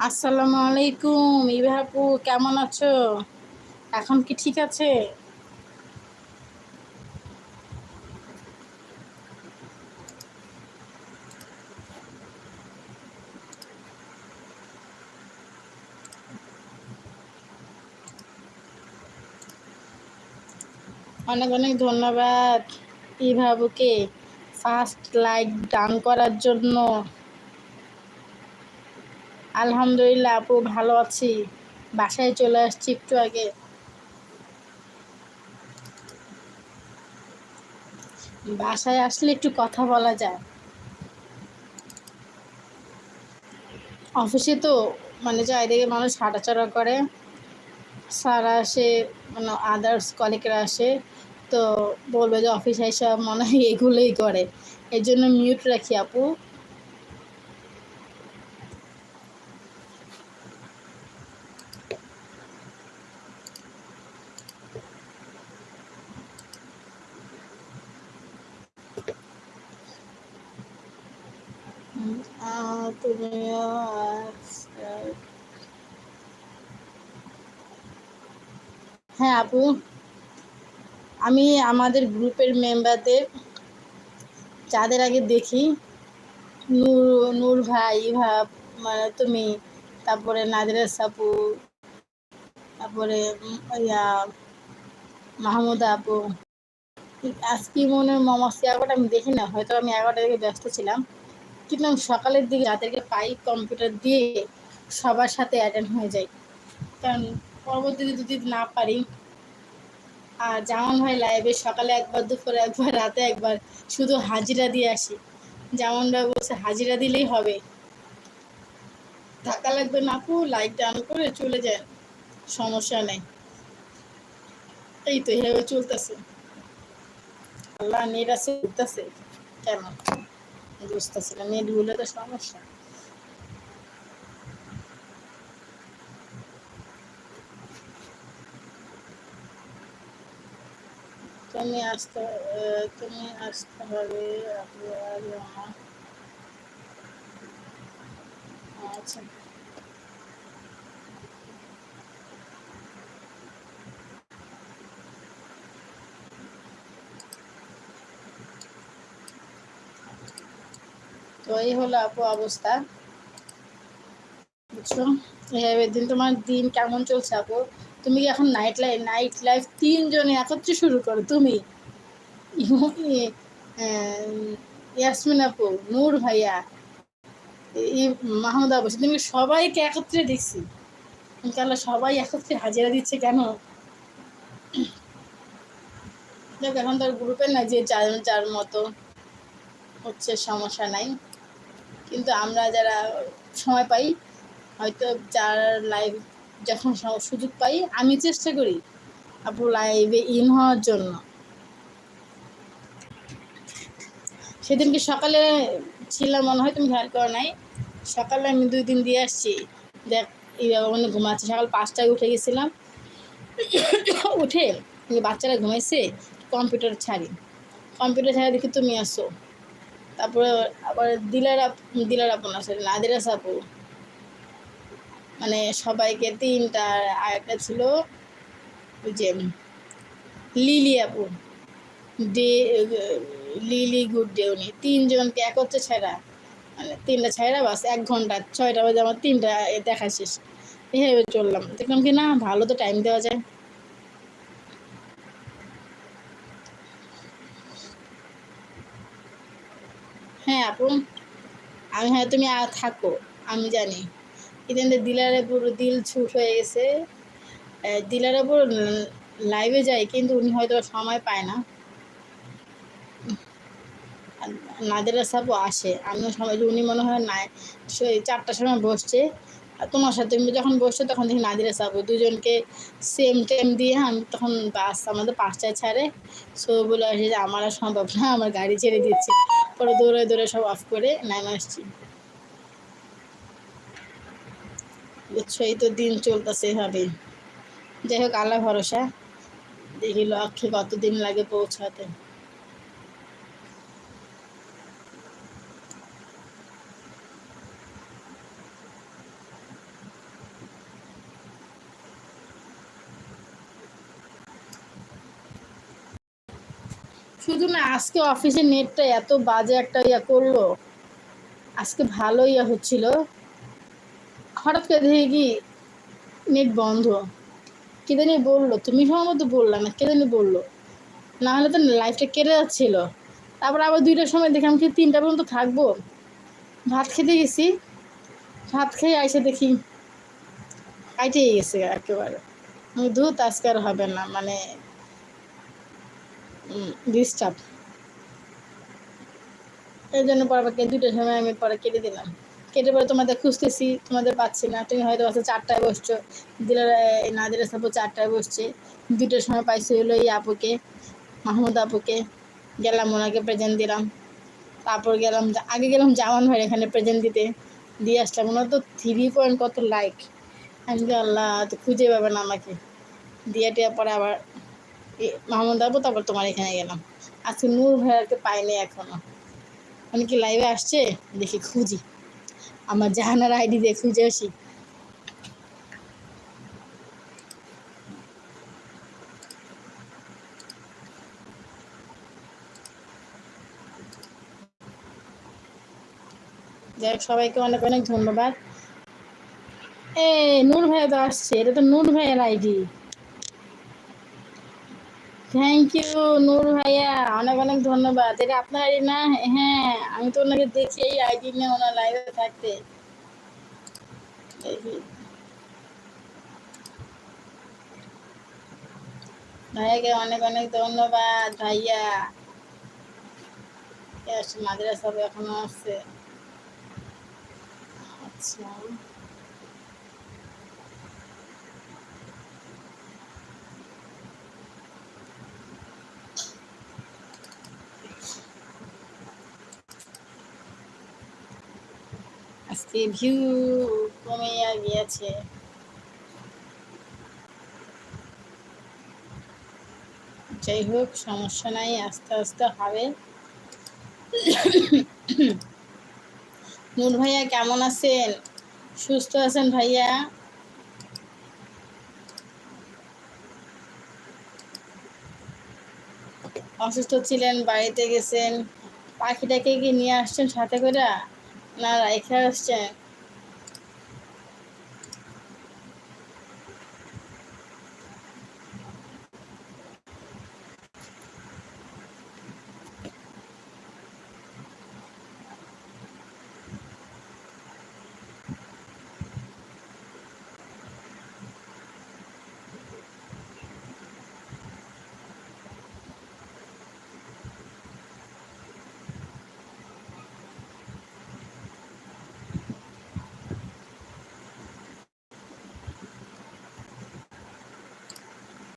আসসালামু আলাইকুম ইভাপু কেমন আছো? এখন কি ঠিক আছে? অনেক অনেক ধন্যবাদ ইভাবুকে ফার্স্ট লাইক ডান করার জন্য। আলহামদুলিল্লাহ আপু, ভালো আছি। বাসায় চলে আসছি একটু আগে। বাসায় আসলে একটু কথা বলা যায়। অফিসে তো মানে চারিদিকে মানুষ হাঁটাচড়া করে। স্যার আসে মানে আদার্স কলিগরা আসে। তো বলবে যে অফিসে এসে মনে হয় এগুলোই করে। এই জন্য মিউট রাখি আপু। হ্যাঁ আপু। আমি আমাদের গ্রুপের মেম্বারদের যাদের আগে দেখি, নূর নূর ভাই মানে তুমি, তারপরে নাদিরা সাপু, তারপরে ইয়া, মাহমুদা আপু। আজকে মনে হয় এগারোটা আমি দেখি না, হয়তো আমি এগারোটা থেকে ব্যস্ত ছিলাম। কিন্তু আমি সকালের দিকে যাদেরকে পাই কম্পিউটার দিয়ে সবার সাথে অ্যাটেন্ড হয়ে যাই কারণ পরবর্তীতে যদি না পারি, আর যেমন হয় লাইভে সকালে একবার, দুপুরে একবার, রাতে একবার শুধু হাজিরা দিয়ে আসি। যেমনটা বলছে, হাজিরা দিলেই হবে। ধাক্কা লাগবে না আপু লাইট ডান করে চলে যায় সমস্যা নেই। এই তো এভাবে চলতেছে। আল্লাহ নেট আছে উঠতেছে কেন বুঝতেছি না নেটগুলো তো সমস্যা। তুমি আসতে তুমি আসতে হবে আচ্ছা। তো এই হলো আপু অবস্থা। বুঝছ? এভাবে দিন তোমার দিন কেমন চলছে আপু? তুমি কি এখন নাইট লাইফ নাইট লাইফ তিনজনে একত্রে শুরু করো? তুমি? ইয়াসমিন আপু, নূর ভাইয়া মাহমুদ আবু তুমি সবাইকে একত্রে দেখছি? তাহলে সবাই একত্রে হাজিরা দিচ্ছে কেন? দেখ এখন তো গ্রুপের না যে চার চার মতো হচ্ছে সমস্যা নাই। কিন্তু আমরা যারা সময় পাই, হয়তো যার লাইভ যখন সুযোগ পাই, আমি চেষ্টা করি আপু লাইভে ইন হওয়ার জন্য। সেদিনকে সকালে ছিলাম, মনে হয় তুমি খেয়াল করো নাই, সকালে আমি দুই দিন দিয়ে আসছি। দেখ মানে ঘুমাচ্ছে সকাল পাঁচটায় উঠে গেছিলাম। উঠে বাচ্চারা ঘুমাইছে, কম্পিউটার ছাড়ি। কম্পিউটার ছাড়া দেখি তুমি আসো তারপরে আবার দিলার দিলার আপন আছে, নাদিরা আপু মানে সবাইকে তিনটা, আর একটা ছিল ওই যে লিলি আপু। ডে, লিলি, গুড ডে উনি। তিনজনকে এক হচ্ছে ছেড়া মানে তিনটা ছেড়া বাস, এক ঘণ্টা, ছয়টা বাজে আমার তিনটা দেখা শেষ। এভাবে চললাম। দেখলাম কি না, ভালো তো টাইম দেওয়া যায়। হ্যাঁ আপু। আমি হ্যাঁ তুমি আর থাকো, আমি জানি। কিন্তু দিলারে পুরো দিল ছুট হয়ে গেছে। দিলারে পুরো লাইভে যায় কিন্তু উনি হয়তো সময় পায় না। নাদেরা সাপও আসে, আমিও সময় উনি মনে হয় নাই চারটার সময় বসছে। আর তোমার সাথে তুমি যখন বসছো, তখন দেখি নাদিরা সাপু দুজনকে সেম টাইম দিয়ে আমি তখন বাস আমাদের পাঁচটায় ছাড়ে। সো বলে আসে যে, আমার আর সম্ভব না, আমার গাড়ি ছেড়ে দিচ্ছে। পরে দৌড়ে দৌড়ে সব অফ করে নামে আসছি। বুঝছ, এই তো দিন চলতেছে এভাবে যাই হোক, আল্লাহ ভরসা। দেখি লক্ষ্যে কতদিন লাগে পৌঁছাতে। শুধু না, আজকে অফিসের নেটটা এত বাজে একটা ইয়া করল। আজকে ভালো ইয়া হচ্ছিল। হঠাৎ করে দেখি কি, নেট বন্ধ। কে জানি বলল, তুমি সময় সম্ভবত বললা না কে জানি বলল। না হলে তো লাইফটা কেটে যাচ্ছিল। তারপর আবার দুইটার সময় দেখলাম কি, তিনটা পর্যন্ত থাকব। ভাত খেতে গেছি। ভাত খেয়ে আইসে দেখি কাইটে গেছে একেবারে। ধুত আজকে আর হবে না মানে ডিস্টার্ব এই জন্য পরবারকে দুটোর সময় আমি পরে কেটে দিলাম। কেটে পরে তোমাদের খুঁজতেছি, তোমাদের পাচ্ছি না। তুমি হয়তো বাসে চারটায় বসছো। দিলের নাদিরা চারটায় বসছে। দুটোর সময় পাইছি হলো এই আপুকে, মাহমুদ আপুকে। গেলাম ওনাকে প্রেজেন্ট দিলাম। তারপর গেলাম আগে গেলাম জামান ভাই এখানে প্রেজেন্ট দিতে। দিয়ে আসলাম। ওনার তো থ্রি পয়েন্ট কত লাইক আমি আল্লাহ, তো খুঁজে পাবে না আমাকে। দিয়ে টিয়া পরে আবার মাহমুদ আবু তারপর তোমার এখানে গেলাম। আজকে নূর ভাইয়াকে পাইনি এখনও। মানে কি লাইভে আসছে? দেখি, খুঁজি। আমার জাহানার আইডি দিয়ে খুঁজে আসি। যাই সবাইকে অনেক অনেক ধন্যবাদ। এ নূর ভাইয়া তো আসছে। এটা তো নূর ভাইয়ের আইডি থ্যাংক ইউ নূর ভাইয়া। অনেক অনেক ধন্যবাদ। এটা আপনার না? হ্যাঁ আমি তো ওনাকে দেখি, এই আইডি নিয়ে ওনার লাইভে থাকতে। ভাইয়াকে অনেক অনেক ধন্যবাদ, ভাইয়া। মাদ্রাসা এখনও আসছে। আচ্ছা। আজকে ভিউ কমে গিয়েছে। যাই হোক, সমস্যা নাই, আস্তে আস্তে হবে। নূর ভাইয়া, কেমন আছেন? সুস্থ আছেন ভাইয়া? অসুস্থ ছিলেন, বাড়িতে গেছেন। পাখিটাকে কি নিয়ে আসছেন সাথে করে? না রেখে আসছেন